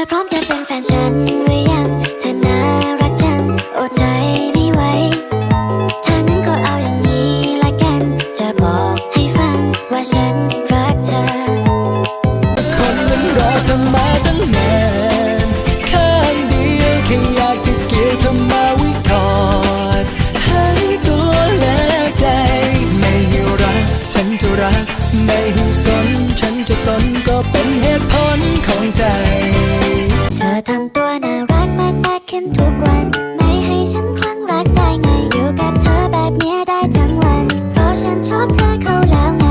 ธอพร้อมจะเป็นแฟนฉันหรือยัง เธอน่ารักจังอดใจไม่ไหวถ้านั้นก็เอาอย่างนี้ละกัน จะบอกให้ฟังว่าฉันรักเธอ คนนั้นรอทำอมาตั้งนานข้างเดียวแค่อยากจะเกี่ยวทำมาไว้ก่อดทั้งตัวและใจ ไม่หิรัก ฉันจะรัก ไม่หิสน ฉันจะสนก็เป็นเหตุผลของใจ อทำตัวน่ารักมากมากขึ้นทุกวัน ไม่ให้ฉันคลั่งรักได้ไง อยู่กับเธอแบบเนี้ยได้ทั้งวัน เพราะฉันชอบเธอเขาแล้วไง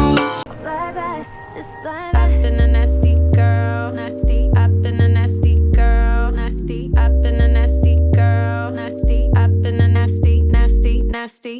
I've been a nasty girl, nasty. I've been a nasty girl, nasty. I've been a nasty girl, nasty. I've been a nasty, nasty, nasty.